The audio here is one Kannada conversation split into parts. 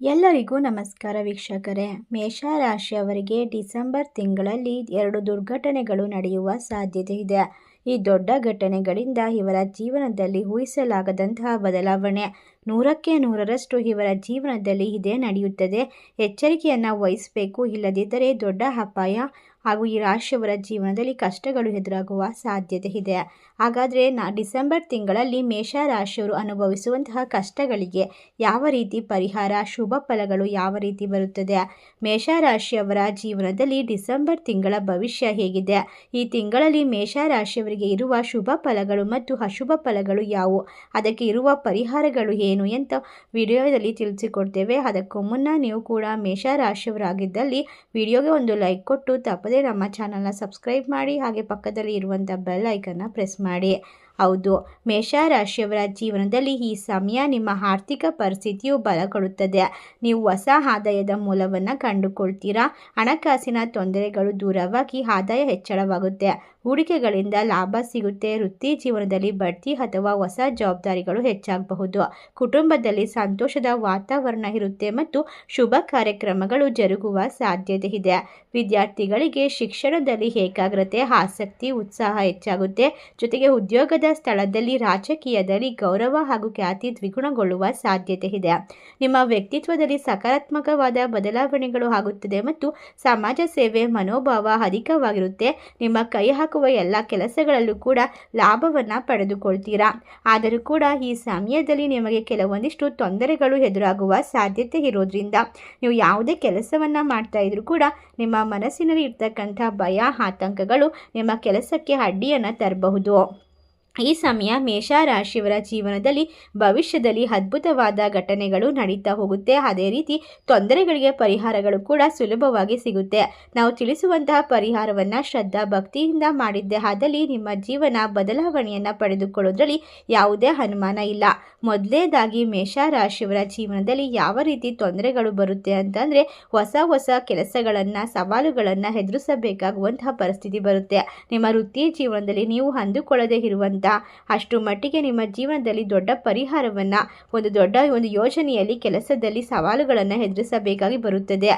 ಎಲ್ಲರಿಗೂ ನಮಸ್ಕಾರ ವೀಕ್ಷಕರೇ. ಮೇಷರಾಶಿಯವರಿಗೆ ಡಿಸೆಂಬರ್ ತಿಂಗಳಲ್ಲಿ ಎರಡು ದುರ್ಘಟನೆಗಳು ನಡೆಯುವ ಸಾಧ್ಯತೆ ಇದೆ. ಈ ದೊಡ್ಡ ಘಟನೆಗಳಿಂದ ಇವರ ಜೀವನದಲ್ಲಿ ಊಹಿಸಲಾಗದಂತಹ ಬದಲಾವಣೆ. ನೂರಕ್ಕೆ ನೂರರಷ್ಟು ಇವರ ಜೀವನದಲ್ಲಿ ಇದೇ ನಡೆಯುತ್ತದೆ. ಎಚ್ಚರಿಕೆಯನ್ನು ವಹಿಸಬೇಕು. ಇಲ್ಲದಿದ್ದರೆ ದೊಡ್ಡ ಅಪಾಯ ಹಾಗೂ ಈ ರಾಶಿಯವರ ಜೀವನದಲ್ಲಿ ಕಷ್ಟಗಳು ಎದುರಾಗುವ ಸಾಧ್ಯತೆ ಇದೆ. ಹಾಗಾದರೆ ನಾ ಡಿಸೆಂಬರ್ ತಿಂಗಳಲ್ಲಿ ಮೇಷ ರಾಶಿಯವರು ಅನುಭವಿಸುವಂತಹ ಕಷ್ಟಗಳಿಗೆ ಯಾವ ರೀತಿ ಪರಿಹಾರ, ಶುಭ ಫಲಗಳು ಯಾವ ರೀತಿ ಬರುತ್ತದೆ? ಮೇಷ ರಾಶಿಯವರ ಜೀವನದಲ್ಲಿ ಡಿಸೆಂಬರ್ ತಿಂಗಳ ಭವಿಷ್ಯ ಹೇಗಿದೆ. ಈ ತಿಂಗಳಲ್ಲಿ ಮೇಷ ರಾಶಿಯವರಿಗೆ ಇರುವ ಶುಭ ಫಲಗಳು ಮತ್ತು ಅಶುಭ ಫಲಗಳು ಯಾವುವು? ಅದಕ್ಕೆ ಇರುವ ಪರಿಹಾರಗಳು ಏನು? ಅಂತ ವಿಡಿಯೋದಲ್ಲಿ ತಿಳಿಸಿಕೊಡ್ತೇವೆ. ಅದಕ್ಕೂ ಮುನ್ನ ನೀವು ಕೂಡ ಮೇಷರಾಶಿಯವರಾಗಿದ್ದಲ್ಲಿ ವಿಡಿಯೋಗೆ ಒಂದು ಲೈಕ್ ಕೊಟ್ಟು, ತಪ್ಪದೇ ನಮ್ಮ ಚಾನಲ್ನ ಸಬ್ಸ್ಕ್ರೈಬ್ ಮಾಡಿ, ಹಾಗೆ ಪಕ್ಕದಲ್ಲಿ ಇರುವಂಥ ಬೆಲ್ ಐಕನ್ನ ಪ್ರೆಸ್ ಮಾಡಿ. ಹೌದು. ಮೇಷರಾಶಿಯವರ ಜೀವನದಲ್ಲಿ ಈ ಸಮಯ ನಿಮ್ಮ ಆರ್ಥಿಕ ಪರಿಸ್ಥಿತಿಯು ಬಲಗೊಳ್ಳುತ್ತದೆ. ನೀವು ಹೊಸ ಆದಾಯದ ಮೂಲವನ್ನು ಕಂಡುಕೊಳ್ತೀರಾ? ಹಣಕಾಸಿನ ತೊಂದರೆಗಳು ದೂರವಾಗಿ ಆದಾಯ ಹೆಚ್ಚಳವಾಗುತ್ತೆ. ಹೂಡಿಕೆಗಳಿಂದ ಲಾಭ ಸಿಗುತ್ತೆ. ವೃತ್ತಿ ಜೀವನದಲ್ಲಿ ಬಡ್ತಿ ಅಥವಾ ಹೊಸ ಜವಾಬ್ದಾರಿಗಳು ಹೆಚ್ಚಾಗಬಹುದು. ಕುಟುಂಬದಲ್ಲಿ ಸಂತೋಷದ ವಾತಾವರಣ ಇರುತ್ತೆ ಮತ್ತು ಶುಭ ಕಾರ್ಯಕ್ರಮಗಳು ಜರುಗುವ ಸಾಧ್ಯತೆ ಇದೆ. ವಿದ್ಯಾರ್ಥಿಗಳಿಗೆ ಶಿಕ್ಷಣದಲ್ಲಿ ಏಕಾಗ್ರತೆ, ಆಸಕ್ತಿ, ಉತ್ಸಾಹ ಹೆಚ್ಚಾಗುತ್ತೆ. ಜೊತೆಗೆ ಉದ್ಯೋಗದ ಸ್ಥಳದಲ್ಲಿ ರಾಜಕೀಯದಲ್ಲಿ ಗೌರವ ಹಾಗೂ ಖ್ಯಾತಿ ದ್ವಿಗುಣಗೊಳ್ಳುವ ಸಾಧ್ಯತೆ ಇದೆ. ನಿಮ್ಮ ವ್ಯಕ್ತಿತ್ವದಲ್ಲಿ ಸಕಾರಾತ್ಮಕವಾದ ಬದಲಾವಣೆಗಳು ಆಗುತ್ತದೆ ಮತ್ತು ಸಮಾಜ ಸೇವೆ ಮನೋಭಾವ ಅಧಿಕವಾಗಿರುತ್ತೆ. ನಿಮ್ಮ ಕೈ ಹಾಕುವ ಎಲ್ಲ ಕೆಲಸಗಳಲ್ಲೂ ಕೂಡ ಲಾಭವನ್ನು ಪಡೆದುಕೊಳ್ತೀರಾ? ಆದರೂ ಕೂಡ ಈ ಸಮಯದಲ್ಲಿ ನಿಮಗೆ ಕೆಲವೊಂದಿಷ್ಟು ತೊಂದರೆಗಳು ಎದುರಾಗುವ ಸಾಧ್ಯತೆ ಇರೋದ್ರಿಂದ ನೀವು ಯಾವುದೇ ಕೆಲಸವನ್ನು ಮಾಡ್ತಾ ಇದ್ರೂ ಕೂಡ ನಿಮ್ಮ ಮನಸ್ಸಿನಲ್ಲಿ ಇರ್ತಕ್ಕಂಥ ಭಯ, ಆತಂಕಗಳು ನಿಮ್ಮ ಕೆಲಸಕ್ಕೆ ಅಡ್ಡಿಯನ್ನು ತರಬಹುದು. ಈ ಸಮಯ ಮೇಷರಾಶಿಯವರ ಜೀವನದಲ್ಲಿ ಭವಿಷ್ಯದಲ್ಲಿ ಅದ್ಭುತವಾದ ಘಟನೆಗಳು ನಡೀತಾ ಹೋಗುತ್ತೆ. ಅದೇ ರೀತಿ ತೊಂದರೆಗಳಿಗೆ ಪರಿಹಾರಗಳು ಕೂಡ ಸುಲಭವಾಗಿ ಸಿಗುತ್ತೆ. ನಾವು ತಿಳಿಸುವಂತಹ ಪರಿಹಾರವನ್ನು ಶ್ರದ್ಧಾ ಭಕ್ತಿಯಿಂದ ಮಾಡಿದ್ದೆ. ಆದಲ್ಲಿ ನಿಮ್ಮ ಜೀವನ ಬದಲಾವಣೆಯನ್ನು ಪಡೆದುಕೊಳ್ಳೋದ್ರಲ್ಲಿ ಯಾವುದೇ ಅನುಮಾನ ಇಲ್ಲ. ಮೊದಲೇದಾಗಿ ಮೇಷರಾಶಿಯವರ ಜೀವನದಲ್ಲಿ ಯಾವ ರೀತಿ ತೊಂದರೆಗಳು ಬರುತ್ತೆ ಅಂತಂದರೆ ಹೊಸ ಹೊಸ ಕೆಲಸಗಳನ್ನು, ಸವಾಲುಗಳನ್ನು ಎದುರಿಸಬೇಕಾಗುವಂತಹ ಪರಿಸ್ಥಿತಿ ಬರುತ್ತೆ. ನಿಮ್ಮ ವೃತ್ತಿ ಜೀವನದಲ್ಲಿ ನೀವು ಅಂದುಕೊಳ್ಳದೇ ಇರುವಂಥ ಅಷ್ಟು ಮಟ್ಟಿಗೆ ನಿಮ್ಮ ಜೀವನದಲ್ಲಿ ದೊಡ್ಡ ಪರಿಹಾರವನ್ನು ಒಂದು ದೊಡ್ಡ ಒಂದು ಯೋಜನೆಯಲ್ಲಿ ಕೆಲಸದಲ್ಲಿ ಸವಾಲುಗಳನ್ನು ಎದುರಿಸಬೇಕಾಗಿ ಬರುತ್ತದೆ.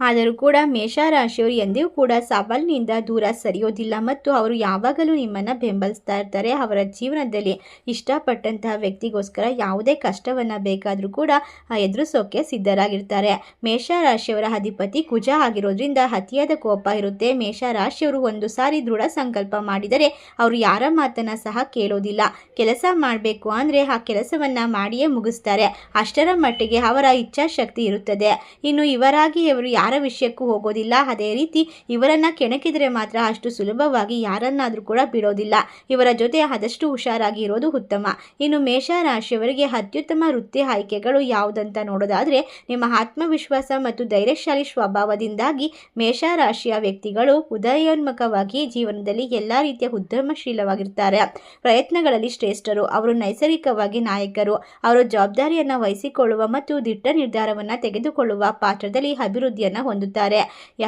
ಆದರೂ ಕೂಡ ಮೇಷರಾಶಿಯವರು ಎಂದಿಗೂ ಕೂಡ ಸವಾಲಿನಿಂದ ದೂರ ಸರಿಯೋದಿಲ್ಲ ಮತ್ತು ಅವರು ಯಾವಾಗಲೂ ನಿಮ್ಮನ್ನು ಬೆಂಬಲಿಸ್ತಾ ಇರ್ತಾರೆ. ಅವರ ಜೀವನದಲ್ಲಿ ಇಷ್ಟಪಟ್ಟಂತಹ ವ್ಯಕ್ತಿಗೋಸ್ಕರ ಯಾವುದೇ ಕಷ್ಟವನ್ನು ಬೇಕಾದರೂ ಕೂಡ ಎದುರಿಸೋಕೆ ಸಿದ್ಧರಾಗಿರ್ತಾರೆ. ಮೇಷರಾಶಿಯವರ ಅಧಿಪತಿ ಕುಜ ಆಗಿರೋದ್ರಿಂದ ಅತಿಯಾದ ಕೋಪ ಇರುತ್ತೆ. ಮೇಷರಾಶಿಯವರು ಒಂದು ಸಾರಿ ದೃಢ ಸಂಕಲ್ಪ ಮಾಡಿದರೆ ಅವರು ಯಾರ ಮಾತನ್ನು ಸಹ ಕೇಳೋದಿಲ್ಲ. ಕೆಲಸ ಮಾಡಬೇಕು ಅಂದರೆ ಆ ಕೆಲಸವನ್ನು ಮಾಡಿಯೇ ಮುಗಿಸ್ತಾರೆ. ಅಷ್ಟರ ಮಟ್ಟಿಗೆ ಅವರ ಇಚ್ಛಾಶಕ್ತಿ ಇರುತ್ತದೆ. ಇನ್ನು ಇವರಾಗಿ ಇವರು ಯಾರ ವಿಷಯಕ್ಕೂ ಹೋಗೋದಿಲ್ಲ. ಅದೇ ರೀತಿ ಇವರನ್ನ ಕೆಣಕಿದರೆ ಮಾತ್ರ ಅಷ್ಟು ಸುಲಭವಾಗಿ ಯಾರನ್ನಾದರೂ ಕೂಡ ಬಿಡೋದಿಲ್ಲ. ಇವರ ಜೊತೆ ಆದಷ್ಟು ಹುಷಾರಾಗಿ ಇರೋದು ಉತ್ತಮ. ಇನ್ನು ಮೇಷರಾಶಿಯವರಿಗೆ ಅತ್ಯುತ್ತಮ ವೃತ್ತಿ ಆಯ್ಕೆಗಳು ಯಾವುದಂತ ನೋಡೋದಾದರೆ, ನಿಮ್ಮ ಆತ್ಮವಿಶ್ವಾಸ ಮತ್ತು ಧೈರ್ಯಶಾಲಿ ಸ್ವಭಾವದಿಂದಾಗಿ ಮೇಷರಾಶಿಯ ವ್ಯಕ್ತಿಗಳು ಉದಯೋನ್ಮುಖವಾಗಿ ಜೀವನದಲ್ಲಿ ಎಲ್ಲ ರೀತಿಯ ಉದ್ಯಮಶೀಲವಾಗಿರ್ತಾರೆ. ಪ್ರಯತ್ನಗಳಲ್ಲಿ ಶ್ರೇಷ್ಠರು, ಅವರು ನೈಸರ್ಗಿಕವಾಗಿ ನಾಯಕರು, ಅವರು ಜವಾಬ್ದಾರಿಯನ್ನು ವಹಿಸಿಕೊಳ್ಳುವ ಮತ್ತು ದಿಟ್ಟ ನಿರ್ಧಾರವನ್ನು ತೆಗೆದುಕೊಳ್ಳುವ ಪಾತ್ರದಲ್ಲಿ ಅಭಿವೃದ್ಧಿಯನ್ನು ಹೊಂದುತ್ತಾರೆ.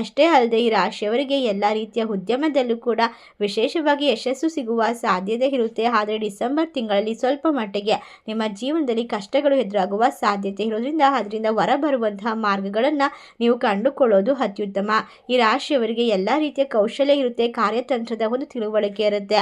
ಅಷ್ಟೇ ಅಲ್ಲದೆ ಈ ರಾಶಿಯವರಿಗೆ ಎಲ್ಲ ರೀತಿಯ ಉದ್ಯಮದಲ್ಲೂ ಕೂಡ ವಿಶೇಷವಾಗಿ ಯಶಸ್ಸು ಸಿಗುವ ಸಾಧ್ಯತೆ ಇರುತ್ತೆ. ಆದರೆ ಡಿಸೆಂಬರ್ ತಿಂಗಳಲ್ಲಿ ಸ್ವಲ್ಪ ಮಟ್ಟಿಗೆ ನಿಮ್ಮ ಜೀವನದಲ್ಲಿ ಕಷ್ಟಗಳು ಎದುರಾಗುವ ಸಾಧ್ಯತೆ ಇರೋದ್ರಿಂದ ಅದರಿಂದ ಹೊರಬರುವಂತಹ ಮಾರ್ಗಗಳನ್ನು ನೀವು ಕಂಡುಕೊಳ್ಳೋದು ಅತ್ಯುತ್ತಮ. ಈ ರಾಶಿಯವರಿಗೆ ಎಲ್ಲ ರೀತಿಯ ಕೌಶಲ್ಯ ಇರುತ್ತೆ. ಕಾರ್ಯತಂತ್ರದ ಒಂದು ತಿಳುವಳಿಕೆ ಇರುತ್ತೆ.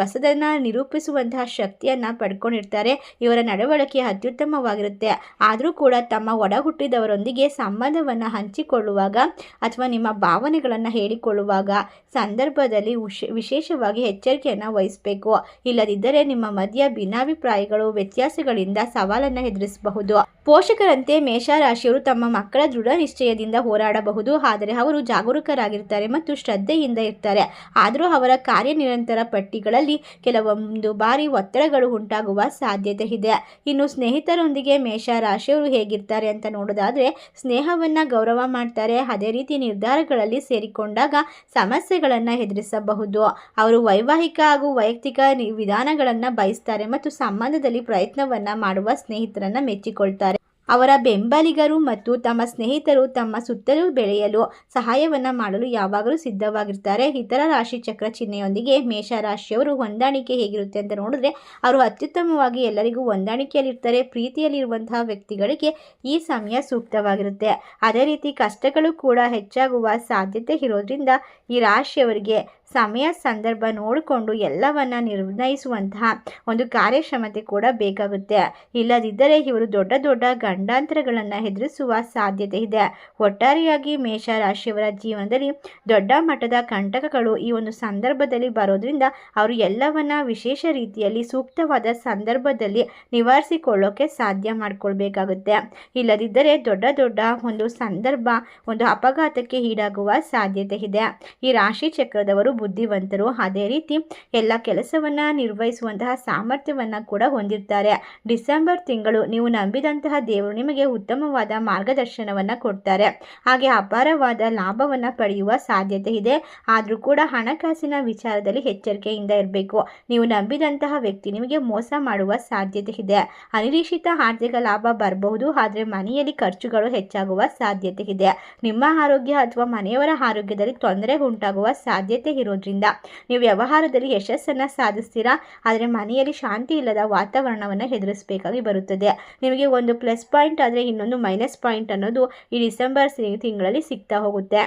ಹೊಸದನ್ನು ನಿರೂಪಿಸುವಂತಹ ಶಕ್ತಿಯನ್ನು ಪಡ್ಕೊಂಡಿರ್ತಾರೆ. ಇವರ ನಡವಳಿಕೆ ಅತ್ಯುತ್ತಮವಾಗಿರುತ್ತೆ. ಆದರೂ ಕೂಡ ತಮ್ಮ ಒಡಹುಟ್ಟಿದವರೊಂದಿಗೆ ಸಂಬಂಧವನ್ನು ಹಂಚಿಕೊಳ್ಳ ಹೇಳಿಕೊಳ್ಳುವಾಗ ಅಥವಾ ನಿಮ್ಮ ಭಾವನೆಗಳನ್ನು ಹೇಳಿಕೊಳ್ಳುವಾಗ ಸಂದರ್ಭದಲ್ಲಿ ವಿಶೇಷವಾಗಿ ಎಚ್ಚರಿಕೆಯನ್ನು ವಹಿಸಬೇಕು. ಇಲ್ಲದಿದ್ದರೆ ನಿಮ್ಮ ಮಧ್ಯ ಭಿನ್ನಾಭಿಪ್ರಾಯಗಳು, ವ್ಯತ್ಯಾಸಗಳಿಂದ ಸವಾಲನ್ನು ಎದುರಿಸಬಹುದು. ಪೋಷಕರಂತೆ ಮೇಷರಾಶಿಯವರು ತಮ್ಮ ಮಕ್ಕಳ ದೃಢ ನಿಶ್ಚಯದಿಂದ ಹೋರಾಡಬಹುದು. ಆದರೆ ಅವರು ಜಾಗರೂಕರಾಗಿರ್ತಾರೆ ಮತ್ತು ಶ್ರದ್ಧೆಯಿಂದ ಇರ್ತಾರೆ. ಆದರೂ ಅವರ ಕಾರ್ಯನಿರಂತರ ಪಟ್ಟಿಗಳಲ್ಲಿ ಕೆಲವೊಂದು ಬಾರಿ ಒತ್ತಡಗಳು ಉಂಟಾಗುವ ಸಾಧ್ಯತೆ ಇದೆ. ಇನ್ನು ಸ್ನೇಹಿತರೊಂದಿಗೆ ಮೇಷರಾಶಿಯವರು ಹೇಗಿರ್ತಾರೆ ಅಂತ ನೋಡೋದಾದರೆ, ಸ್ನೇಹವನ್ನು ಗೌರವ ಮಾಡ್ತಾರೆ ಅದೇ ರೀತಿ ನಿರ್ಧಾರಗಳಲ್ಲಿ ಸೇರಿಕೊಂಡಾಗ ಸಮಸ್ಯೆಗಳನ್ನು ಎದುರಿಸಬಹುದು. ಅವರು ವೈವಾಹಿಕ ಹಾಗೂ ವೈಯಕ್ತಿಕ ವಿಧಾನಗಳನ್ನು ಬಯಸ್ತಾರೆ ಮತ್ತು ಸಂಬಂಧದಲ್ಲಿ ಪ್ರಯತ್ನವನ್ನು ಮಾಡುವ ಸ್ನೇಹಿತರನ್ನು ಮೆಚ್ಚಿಕೊಳ್ತಾರೆ. ಅವರ ಬೆಂಬಲಿಗರು ಮತ್ತು ತಮ್ಮ ಸ್ನೇಹಿತರು ತಮ್ಮ ಸುತ್ತಲೂ ಬೆಳೆಯಲು ಸಹಾಯವನ್ನು ಮಾಡಲು ಯಾವಾಗಲೂ ಸಿದ್ಧವಾಗಿರ್ತಾರೆ. ಇತರ ರಾಶಿ ಚಕ್ರ ಚಿಹ್ನೆಯೊಂದಿಗೆ ಮೇಷ ರಾಶಿಯವರು ಹೊಂದಾಣಿಕೆ ಹೇಗಿರುತ್ತೆ ಅಂತ ನೋಡಿದ್ರೆ, ಅವರು ಅತ್ಯುತ್ತಮವಾಗಿ ಎಲ್ಲರಿಗೂ ಹೊಂದಾಣಿಕೆಯಲ್ಲಿರ್ತಾರೆ. ಪ್ರೀತಿಯಲ್ಲಿರುವಂತಹ ವ್ಯಕ್ತಿಗಳಿಗೆ ಈ ಸಮಯ ಸೂಕ್ತವಾಗಿರುತ್ತೆ. ಅದೇ ರೀತಿ ಕಷ್ಟಗಳು ಕೂಡ ಹೆಚ್ಚಾಗುವ ಸಾಧ್ಯತೆ ಇರೋದ್ರಿಂದ ಈ ರಾಶಿಯವರಿಗೆ ಸಮಯ ಸಂದರ್ಭ ನೋಡಿಕೊಂಡು ಎಲ್ಲವನ್ನ ನಿರ್ಣಯಿಸುವಂತಹ ಒಂದು ಕಾರ್ಯಕ್ಷಮತೆ ಕೂಡ ಬೇಕಾಗುತ್ತೆ. ಇಲ್ಲದಿದ್ದರೆ ಇವರು ದೊಡ್ಡ ದೊಡ್ಡ ಗಂಡಾಂತರಗಳನ್ನು ಎದುರಿಸುವ ಸಾಧ್ಯತೆ ಇದೆ. ಒಟ್ಟಾರೆಯಾಗಿ ಮೇಷ ರಾಶಿಯವರ ಜೀವನದಲ್ಲಿ ದೊಡ್ಡ ಮಟ್ಟದ ಕಂಟಕಗಳು ಈ ಒಂದು ಸಂದರ್ಭದಲ್ಲಿ ಬರೋದ್ರಿಂದ ಅವರು ಎಲ್ಲವನ್ನ ವಿಶೇಷ ರೀತಿಯಲ್ಲಿ ಸೂಕ್ತವಾದ ಸಂದರ್ಭದಲ್ಲಿ ನಿವಾರಿಸಿಕೊಳ್ಳೋಕೆ ಸಾಧ್ಯ ಮಾಡಿಕೊಳ್ಬೇಕಾಗುತ್ತೆ. ಇಲ್ಲದಿದ್ದರೆ ದೊಡ್ಡ ದೊಡ್ಡ ಒಂದು ಸಂದರ್ಭ ಒಂದು ಅಪಘಾತಕ್ಕೆ ಈಡಾಗುವ ಸಾಧ್ಯತೆ ಇದೆ. ಈ ರಾಶಿ ಚಕ್ರದವರು ಬುದ್ಧಿವಂತರು ಅದೇ ರೀತಿ ಎಲ್ಲ ಕೆಲಸವನ್ನ ನಿರ್ವಹಿಸುವಂತಹ ಸಾಮರ್ಥ್ಯವನ್ನ ಕೂಡ ಹೊಂದಿರ್ತಾರೆ. ಡಿಸೆಂಬರ್ ತಿಂಗಳು ನೀವು ನಂಬಿದಂತಹ ದೇವರು ನಿಮಗೆ ಉತ್ತಮವಾದ ಮಾರ್ಗದರ್ಶನವನ್ನ ಕೊಡ್ತಾರೆ. ಹಾಗೆ ಅಪಾರವಾದ ಲಾಭವನ್ನ ಪಡೆಯುವ ಸಾಧ್ಯತೆ ಇದೆ. ಆದರೂ ಕೂಡ ಹಣಕಾಸಿನ ವಿಚಾರದಲ್ಲಿ ಎಚ್ಚರಿಕೆಯಿಂದ ಇರಬೇಕು. ನೀವು ನಂಬಿದಂತಹ ವ್ಯಕ್ತಿ ನಿಮಗೆ ಮೋಸ ಮಾಡುವ ಸಾಧ್ಯತೆ ಇದೆ. ಅನಿರೀಕ್ಷಿತ ಆರ್ಥಿಕ ಲಾಭ ಬರಬಹುದು, ಆದರೆ ಮನೆಯಲ್ಲಿ ಖರ್ಚುಗಳು ಹೆಚ್ಚಾಗುವ ಸಾಧ್ಯತೆ ಇದೆ. ನಿಮ್ಮ ಆರೋಗ್ಯ ಅಥವಾ ಮನೆಯವರ ಆರೋಗ್ಯದಲ್ಲಿ ತೊಂದರೆ ಉಂಟಾಗುವ ಸಾಧ್ಯತೆ ಇರೋದ್ರಿಂದ. ನೀವು ವ್ಯವಹಾರದಲ್ಲಿ ಯಶಸ್ಸನ್ನು ಸಾಧಿಸ್ತೀರಾ? ಆದರೆ ಮನೆಯಲ್ಲಿ ಶಾಂತಿ ಇಲ್ಲದ ವಾತಾವರಣವನ್ನು ಎದುರಿಸಬೇಕಾಗಿ ಬರುತ್ತದೆ. ನಿಮಗೆ ಒಂದು ಪ್ಲಸ್ ಪಾಯಿಂಟ್ ಆದರೆ ಇನ್ನೊಂದು ಮೈನಸ್ ಪಾಯಿಂಟ್ ಅನ್ನೋದು ಈ ಡಿಸೆಂಬರ್ ತಿಂಗಳಲ್ಲಿ ಸಿಗ್ತಾ ಹೋಗುತ್ತೆ.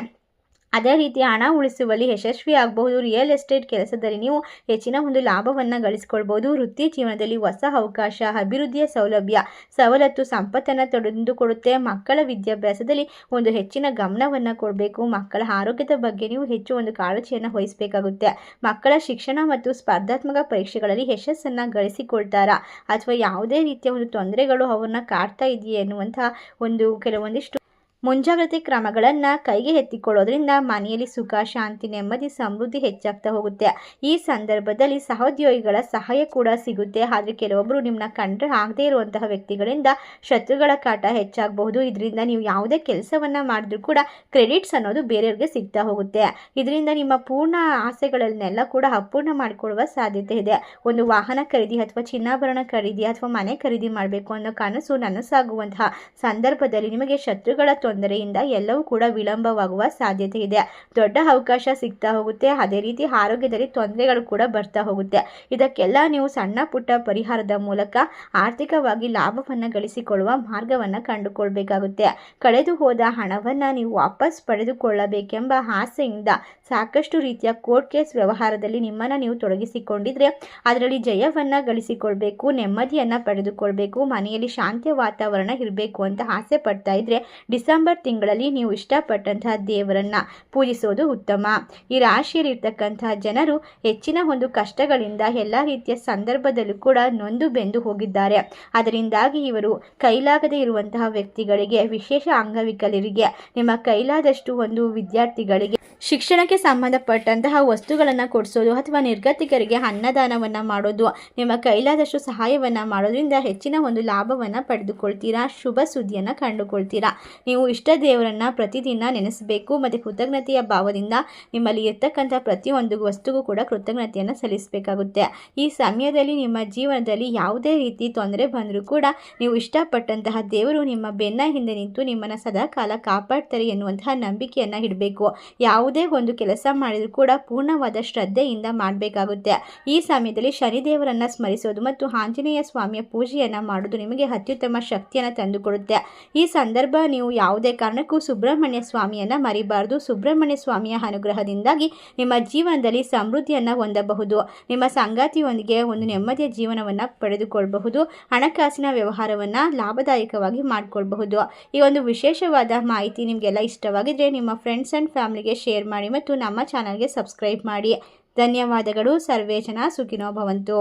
ಅದೇ ರೀತಿ ಹಣ ಉಳಿಸುವಲ್ಲಿ ಯಶಸ್ವಿ ಆಗಬಹುದು. ರಿಯಲ್ ಎಸ್ಟೇಟ್ ಕೆಲಸದಲ್ಲಿ ನೀವು ಹೆಚ್ಚಿನ ಒಂದು ಲಾಭವನ್ನು ಗಳಿಸಿಕೊಳ್ಬೋದು ವೃತ್ತಿ ಜೀವನದಲ್ಲಿ ಹೊಸ ಅವಕಾಶ, ಅಭಿವೃದ್ಧಿಯ ಸೌಲಭ್ಯ, ಸವಲತ್ತು, ಸಂಪತ್ತನ್ನು ತೊಡೆದುಕೊಡುತ್ತೆ ಮಕ್ಕಳ ವಿದ್ಯಾಭ್ಯಾಸದಲ್ಲಿ ಒಂದು ಹೆಚ್ಚಿನ ಗಮನವನ್ನು ಕೊಡಬೇಕು. ಮಕ್ಕಳ ಆರೋಗ್ಯದ ಬಗ್ಗೆ ನೀವು ಹೆಚ್ಚು ಒಂದು ಕಾಳಜಿಯನ್ನು ವಹಿಸಬೇಕಾಗುತ್ತೆ. ಮಕ್ಕಳ ಶಿಕ್ಷಣ ಮತ್ತು ಸ್ಪರ್ಧಾತ್ಮಕ ಪರೀಕ್ಷೆಗಳಲ್ಲಿ ಯಶಸ್ಸನ್ನು ಗಳಿಸಿಕೊಳ್ತಾರಾ ಅಥವಾ ಯಾವುದೇ ರೀತಿಯ ಒಂದು ತೊಂದರೆಗಳು ಅವನ್ನ ಕಾಡ್ತಾ ಇದೆಯೇ ಎನ್ನುವಂತಹ ಒಂದು ಕೆಲವೊಂದಿಷ್ಟು ಮುಂಜಾಗ್ರತೆ ಕ್ರಮಗಳನ್ನು ಕೈಗೆ ಎತ್ತಿಕೊಳ್ಳೋದ್ರಿಂದ ಮನೆಯಲ್ಲಿ ಸುಖ, ಶಾಂತಿ, ನೆಮ್ಮದಿ, ಸಮೃದ್ಧಿ ಹೆಚ್ಚಾಗ್ತಾ ಹೋಗುತ್ತೆ. ಈ ಸಂದರ್ಭದಲ್ಲಿ ಸಹೋದ್ಯೋಗಿಗಳ ಸಹಾಯ ಕೂಡ ಸಿಗುತ್ತೆ. ಆದರೆ ಕೆಲವೊಬ್ಬರು ನಿಮ್ಮನ್ನ ಕಂಡ್ರೆ ಆಗದೇ ಇರುವಂತಹ ವ್ಯಕ್ತಿಗಳಿಂದ ಶತ್ರುಗಳ ಕಾಟ ಹೆಚ್ಚಾಗಬಹುದು. ಇದರಿಂದ ನೀವು ಯಾವುದೇ ಕೆಲಸವನ್ನು ಮಾಡಿದ್ರೂ ಕೂಡ ಕ್ರೆಡಿಟ್ಸ್ ಅನ್ನೋದು ಬೇರೆಯವ್ರಿಗೆ ಸಿಗ್ತಾ ಹೋಗುತ್ತೆ. ಇದರಿಂದ ನಿಮ್ಮ ಪೂರ್ಣ ಆಸೆಗಳನ್ನೆಲ್ಲ ಕೂಡ ಅಪೂರ್ಣ ಮಾಡಿಕೊಳ್ಳುವ ಸಾಧ್ಯತೆ ಇದೆ. ಒಂದು ವಾಹನ ಖರೀದಿ ಅಥವಾ ಚಿನ್ನಾಭರಣ ಖರೀದಿ ಅಥವಾ ಮನೆ ಖರೀದಿ ಮಾಡಬೇಕು ಅನ್ನೋ ಕನಸು ನನಸಾಗುವಂತಹ ಸಂದರ್ಭದಲ್ಲಿ ನಿಮಗೆ ಶತ್ರುಗಳ ತೊಂದರೆಯಿಂದ ಎಲ್ಲವೂ ಕೂಡ ವಿಳಂಬವಾಗುವ ಸಾಧ್ಯತೆ ಇದೆ. ದೊಡ್ಡ ಅವಕಾಶ ಸಿಗ್ತಾ ಹೋಗುತ್ತೆ. ಅದೇ ರೀತಿ ಆರೋಗ್ಯದಲ್ಲಿ ತೊಂದರೆಗಳು ಕೂಡ ಬರ್ತಾ ಹೋಗುತ್ತೆ. ಇದಕ್ಕೆಲ್ಲ ನೀವು ಸಣ್ಣ ಪುಟ್ಟ ಪರಿಹಾರದ ಮೂಲಕ ಆರ್ಥಿಕವಾಗಿ ಲಾಭವನ್ನು ಗಳಿಸಿಕೊಳ್ಳುವ ಮಾರ್ಗವನ್ನು ಕಂಡುಕೊಳ್ಬೇಕಾಗುತ್ತೆ. ಕಳೆದು ಹೋದ ಹಣವನ್ನು ನೀವು ವಾಪಸ್ ಪಡೆದುಕೊಳ್ಳಬೇಕೆಂಬ ಆಸೆಯಿಂದ ಸಾಕಷ್ಟು ರೀತಿಯ ಕೋರ್ಟ್ ಕೇಸ್ ವ್ಯವಹಾರದಲ್ಲಿ ನಿಮ್ಮನ್ನು ನೀವು ತೊಡಗಿಸಿಕೊಂಡಿದ್ರೆ ಅದರಲ್ಲಿ ಜಯವನ್ನು ಗಳಿಸಿಕೊಳ್ಬೇಕು, ನೆಮ್ಮದಿಯನ್ನು ಪಡೆದುಕೊಳ್ಬೇಕು, ಮನೆಯಲ್ಲಿ ಶಾಂತಿಯ ವಾತಾವರಣ ಇರಬೇಕು ಅಂತ ಆಸೆ ಪಡ್ತಾ ಇದ್ರೆ ಡಿಸೆಂಬರ್ ಡಿಸೆಂಬರ್ ತಿಂಗಳಲ್ಲಿ ನೀವು ಇಷ್ಟಪಟ್ಟಂತಹ ದೇವರನ್ನ ಪೂಜಿಸೋದು ಉತ್ತಮ. ಈ ರಾಶಿಯಲ್ಲಿರ್ತಕ್ಕಂತಹ ಜನರು ಹೆಚ್ಚಿನ ಒಂದು ಕಷ್ಟಗಳಿಂದ ಎಲ್ಲ ರೀತಿಯ ಸಂದರ್ಭದಲ್ಲೂ ಕೂಡ ನೊಂದು ಬೆಂದು ಹೋಗಿದ್ದಾರೆ. ಅದರಿಂದಾಗಿ ಇವರು ಕೈಲಾಗದೇ ಇರುವಂತಹ ವ್ಯಕ್ತಿಗಳಿಗೆ, ವಿಶೇಷ ಅಂಗವಿಕಲರಿಗೆ, ನಿಮ್ಮ ಕೈಲಾದಷ್ಟು ಒಂದು ವಿದ್ಯಾರ್ಥಿಗಳಿಗೆ ಶಿಕ್ಷಣಕ್ಕೆ ಸಂಬಂಧಪಟ್ಟಂತಹ ವಸ್ತುಗಳನ್ನು ಕೊಡಿಸೋದು ಅಥವಾ ನಿರ್ಗತಿಕರಿಗೆ ಅನ್ನದಾನವನ್ನು ಮಾಡೋದು, ನಿಮ್ಮ ಕೈಲಾದಷ್ಟು ಸಹಾಯವನ್ನು ಮಾಡೋದ್ರಿಂದ ಹೆಚ್ಚಿನ ಒಂದು ಲಾಭವನ್ನು ಪಡೆದುಕೊಳ್ತೀರಾ, ಶುಭ ಸುದ್ದಿಯನ್ನು ಕಂಡುಕೊಳ್ತೀರಾ? ನೀವು ಇಷ್ಟ ದೇವರನ್ನು ಪ್ರತಿದಿನ ನೆನೆಸಬೇಕು ಮತ್ತು ಕೃತಜ್ಞತೆಯ ಭಾವದಿಂದ ನಿಮ್ಮಲ್ಲಿ ಇರ್ತಕ್ಕಂಥ ಪ್ರತಿಯೊಂದು ವಸ್ತುಗೂ ಕೂಡ ಕೃತಜ್ಞತೆಯನ್ನು ಸಲ್ಲಿಸಬೇಕಾಗುತ್ತೆ. ಈ ಸಮಯದಲ್ಲಿ ನಿಮ್ಮ ಜೀವನದಲ್ಲಿ ಯಾವುದೇ ರೀತಿ ತೊಂದರೆ ಬಂದರೂ ಕೂಡ ನೀವು ಇಷ್ಟಪಟ್ಟಂತಹ ದೇವರು ನಿಮ್ಮ ಬೆನ್ನ ಹಿಂದೆ ನಿಂತು ನಿಮ್ಮನ್ನು ಸದಾಕಾಲ ಕಾಪಾಡ್ತಾರೆ ಎನ್ನುವಂತಹ ನಂಬಿಕೆಯನ್ನು ಇಡಬೇಕು. ಯಾವುದೇ ಒಂದು ಕೆಲಸ ಮಾಡಿದರೂ ಕೂಡ ಪೂರ್ಣವಾದ ಶ್ರದ್ಧೆಯಿಂದ ಮಾಡಬೇಕಾಗುತ್ತೆ. ಈ ಸಮಯದಲ್ಲಿ ಶನಿದೇವರನ್ನು ಸ್ಮರಿಸೋದು ಮತ್ತು ಆಂಜನೇಯ ಸ್ವಾಮಿಯ ಪೂಜೆಯನ್ನು ಮಾಡೋದು ನಿಮಗೆ ಅತ್ಯುತ್ತಮ ಶಕ್ತಿಯನ್ನು ತಂದುಕೊಡುತ್ತೆ. ಈ ಸಂದರ್ಭ ನೀವು ಯಾವುದೇ ಕಾರಣಕ್ಕೂ ಸುಬ್ರಹ್ಮಣ್ಯ ಸ್ವಾಮಿಯನ್ನು ಮರಿಬಾರದು. ಸುಬ್ರಹ್ಮಣ್ಯ ಸ್ವಾಮಿಯ ಅನುಗ್ರಹದಿಂದಾಗಿ ನಿಮ್ಮ ಜೀವನದಲ್ಲಿ ಸಮೃದ್ಧಿಯನ್ನು ಹೊಂದಬಹುದು. ನಿಮ್ಮ ಸಂಗಾತಿಯೊಂದಿಗೆ ಒಂದು ನೆಮ್ಮದಿಯ ಜೀವನವನ್ನು ಪಡೆದುಕೊಳ್ಳಬಹುದು ಹಣಕಾಸಿನ ವ್ಯವಹಾರವನ್ನು ಲಾಭದಾಯಕವಾಗಿ ಮಾಡಿಕೊಳ್ಬಹುದು. ಈ ಒಂದು ವಿಶೇಷವಾದ ಮಾಹಿತಿ ನಿಮಗೆಲ್ಲ ಇಷ್ಟವಾಗಿದ್ದರೆ ನಿಮ್ಮ ಫ್ರೆಂಡ್ಸ್ ಆ್ಯಂಡ್ ಫ್ಯಾಮಿಲಿಗೆ ಶೇರ್ ಮಾಡಿ ಮತ್ತು ನಮ್ಮ ಚಾನಲ್ಗೆ ಸಬ್ಸ್ಕ್ರೈಬ್ ಮಾಡಿ. ಧನ್ಯವಾದಗಳು. ಸರ್ವೇ ಜನ ಸುಖಿನೋ ಭವಂತು.